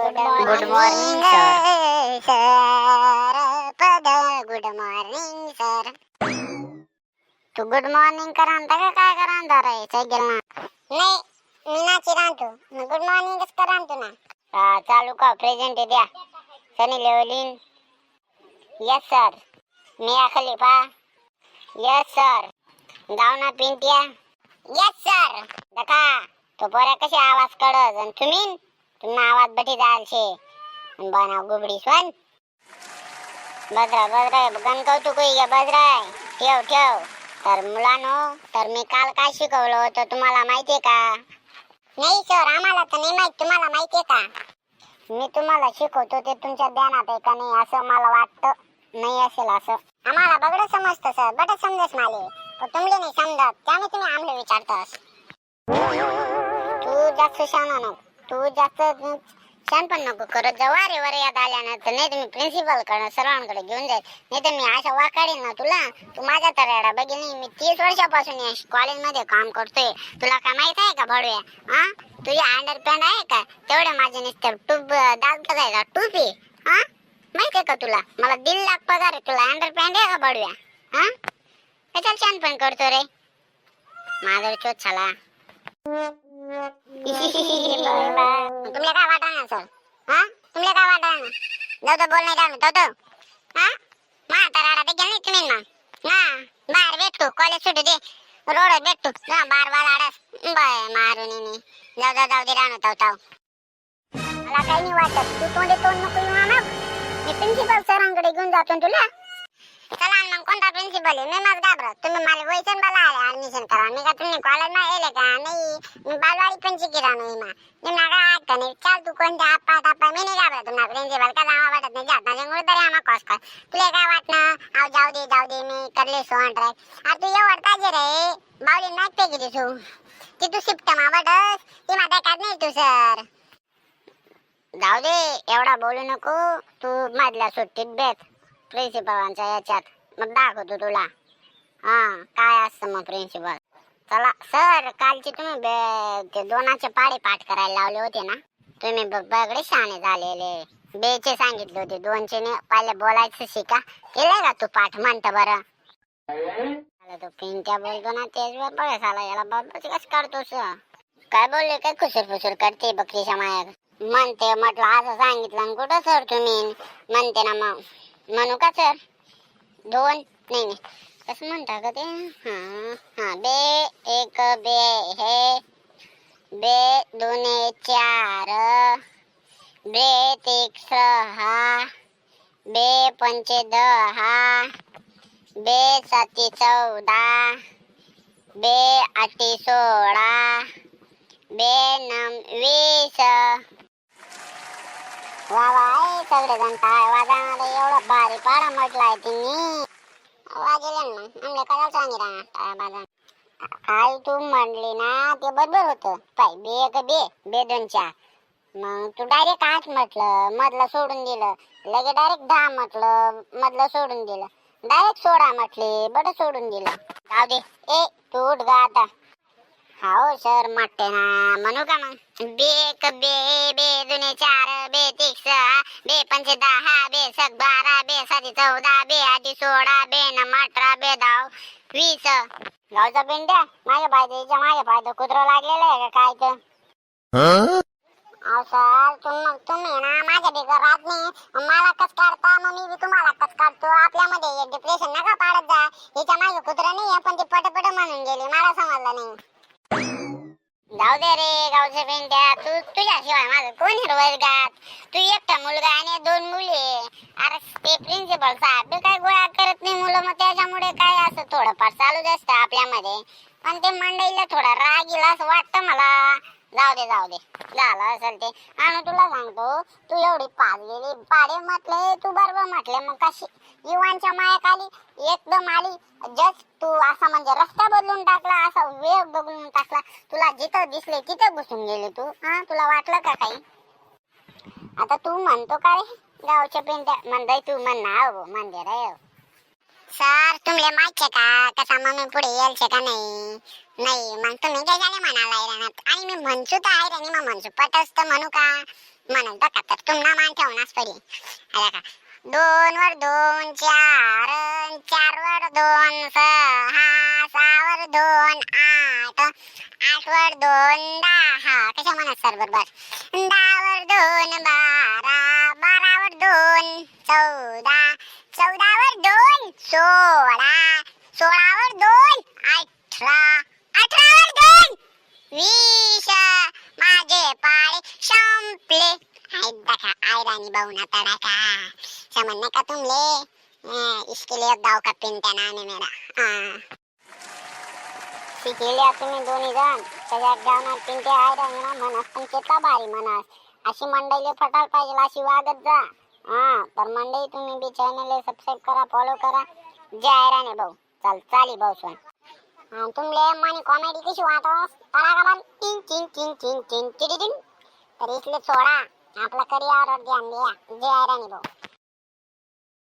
Good morning sir good morning sir तू good morning करा म्हणता का काय करा म्हणता रे सायकल ना. नाही मी नाची राहतो गुड मॉर्निंगच करा म्हणतो ना. हा चालू का प्रेझेंट द्या. Sunny Leone. Yes sir Mia Khalifa. Yes sir दावना पिंट्या. यस सर दका तो पोऱ्या कशी आवाज कडत आणि तुम्ही तुम्ही आवाज बठी जाल शे बना गुबडी स्वन बजरा बजरा गण कौतुक होई बजरा ठेव ठेव. तर मुलांनो तर मी काल काय शिकवलं होतं तुम्हाला माहितीये का? नाही सर आम्हाला तर नाही माहीत तुम्हाला माहितीये का? मी तुम्हाला शिकवतो ते तुमच्या ध्यानात आहे का नाही असं मला वाटतं. नाही असेल असं. आम्हाला बगड समजतं सर बट समजत माले. पण तुमले नाही समजत त्यामुळे तुम्ही आमले विचारतास. तू जास्त शाणा नको. तू जास्त पण नको करत जाऊ अरे वर याद आल्यानंतर नाही तुम्ही प्रिन्सिपलकडे सर्वांकडे घेऊन जाईल नाही तर मी अशा वाकाडीन ना तुला तू माझ्या तऱ्याला बघितली मी तीस वर्षापासून या कॉलेजमध्ये काम करतोय. तुला काय माहीत आहे का भडूया? हा तुझी अंडरपॅन्ट आहे का? तेवढे माझे नुसतं टूप दाग बघायला टूपी. हा माहीत आहे का तुला? मला दीड लाख पगार आहे. तुला अंडरपॅन्ट आहे का भडूया? हा कशाला पण करतो रे? माझा चोच झाला. तुमले काय वाटा सर? हा? तुमले काय वाटा जाऊ तो बोल नाही जाऊ तो तो हा? मा तराडा ते गेली तुम्ही ना ना बाहेर भेटतो कॉलेज सुटू दे. रोड भेटतो. ना बार बार आडा बाय मारून येणे जाऊ जाऊ जाऊ दे राहणं ताव ताव मला काही नाही वाटत. तू तोंडे तोंड नको येऊ मग मी प्रिन्सिपल सरांकडे घेऊन जातो तुला. चला मग कोणता प्रिन्सिपल आहे? मी मग घाबरत. तुम्ही मला वैसन बला आले. ऍडमिशन करा मी का तुम्ही कॉलेजमध्ये येले का? नाही. मी बालवाडी पण शिकी राहणार मी मा मी नागा ऐकता नाही चाल तू कोणत्या आप्पा ताप्पा मी नाही घाबरत तुम्हाला प्रिन्सिपल का जावा वाटत नाही. जात माझ्या मुळे तरी आम्हा कॉस कर. तुला काय वाटणं? आव जाऊ दे जाऊ दे. मी करले सो ट्रॅक अरे तू एवढ ताजे रे. बावली नाही पे किती तू. ती तू शिफ्ट मा वाटस ती माझ्या काय नाही तू सर जाऊ दे. एवढा बोलू नको. तू मधल्या सुट्टीत बेत प्रिन्सिपलांच्या याच्यात. मग दाखवतो तुला. हा काय असतं मग प्रिन्सिपल चला सर कालचे तुम्ही ते दोनाचे पाडे पाठ करायला लावले होते ना? तुम्ही बगडे शहाणे झालेले. बेचे सांगितले होते दोनचे ने पहिले बोलायचं शिका. केलंय का तू पाठ? म्हणत बरं. आला तो पिंट्या बोलतो ना तेच बघ साला याला बाबाची कस करतोस? काय बोलले काय खुसूर फुसूर करते बकरीच्या माया म्हणते म्हटलं असं सांगितलं कुठं सर तुम्ही? म्हणते ना मग. म्हणू का सर दोन नाही नाही. कसं म्हणता का ते? हा हा. बे एक बे हे. बे दोन चार. बे एक सहा बे पंचे दहा बे साती चौदा. बे आठी सोळा. बे नम वीस. वा वा ए, सगळेजण टाळ वाजवणारे? एवढं भारी पाडा म्हटलाय तिने. वाजले ना? आमले सांगितलं काल तू म्हणली ना ते बरोबर होतं. पाय बे बे बे मग तू डायरेक्ट आठ म्हटलं. मधलं सोडून दिलं. लगे डायरेक्ट दहा म्हटलं. मधलं सोडून दिलं. डायरेक्ट सोडा म्हटले. बरं सोडून दिलं. जाऊ दे. ए तू उठ गा आता. हो सर म्हटते ना म्हणू का मग? बे बे बे दुने चार बे तिक सहा बे पंचे दहा बे सग बारा बे साती चौदा बे आधी सोळा बे न अठरा बे दाव वीस. गावचा पिंड्या माझ्या पायद्याच्या माझ्या पायद कुत्र लागलेलं आहे का काय तर अहो सर तुम तुम्ही ना माझ्या बिगर राहत नाही. मला कस काढता? मग मी तुम्हाला कस काढतो? आपल्यामध्ये डिप्रेशन नका पाडत जा. हिच्या मागे कुत्र नाही पण ती पटपट म्हणून गेली. मला समजलं नाही. जाऊ दे रे गावचे पेंट्या तू तुझ्याशिवाय माझं कोण आहे गात तू एकटा मुलगा आणि दोन मुली आहे. अरे ते प्रिन्सिपल साहेब बी काय गोळा करत नाही मुलं. मग त्याच्यामुळे काय असं थोडंफार चालूच असतं आपल्यामध्ये? पण ते मंडईला थोडा राग येईल असं वाटतं मला. जाऊ दे जाऊ दे झालं असेल ते. आणि तुला सांगतो तू एवढी पाच गेली पाडे म्हटले तू बरोबर म्हटले. मग कशी? युवांच्या मायाखाली एकदम आली. जस्ट तू असा म्हणजे रस्ता बदलून टाकला असा वेळ बदलून टाकला. तुला जिथं दिसले तिथं घुसून गेली तू. हा तुला वाटलं का काही? आता तू म्हणतो का रे? गावच्या पेंट्या म्हणताय तू म्हण ना हो म्हणजे रे हो. सर तुमले माहिती का? कसा मग पुढे यायचे का नाही? नाही मग तुम्ही काय झाले म्हणाला रानात आणि मी म्हणसू तर आहे रे मग म्हणसू पटच तर म्हणू का? म्हणून बघा तर तुम्हाला मान ठेवूनच पडी आला का दोन वर दोन चार चार वर दोन सहा सहा वर दोन आठ. आठ वर दोन दहा. कशा म्हणत सर? बरोबर. दहा वर दोन बारा. बारा वर दोन चौदा चौदा वर दोन सोळा सोळा वर दोन अठरा अठरा वर दोन वीस माझे पाळे संपले हाय बघा आय ना भाऊना तडाका समजने का तुमले हाँ, इसके लिए अब दाव का पिंट्या नाम है. मेरा हाँ. शिकलेल्या तुम्ही दोन्ही जण त्याच्यात गावणार पिंट्या आय राणी ना म्हणस पण केता बारी म्हणस. अशी मंडईले फटाल पाहिजे अशी वागत जा. हा तर मंडई तुम्ही बी चॅनल सबस्क्राईब करा फॉलो करा. जय आय राणी भाऊ. चल चाली भाऊ सण आणि तुमले मनी कॉमेडी कशी वाटस तडाका बन टिंग टिंग टिंग टिंग टिंग टिंग टिंग. तर इथले सोडा. आपला करिअरवर ध्यान द्या जय राणी भाऊ.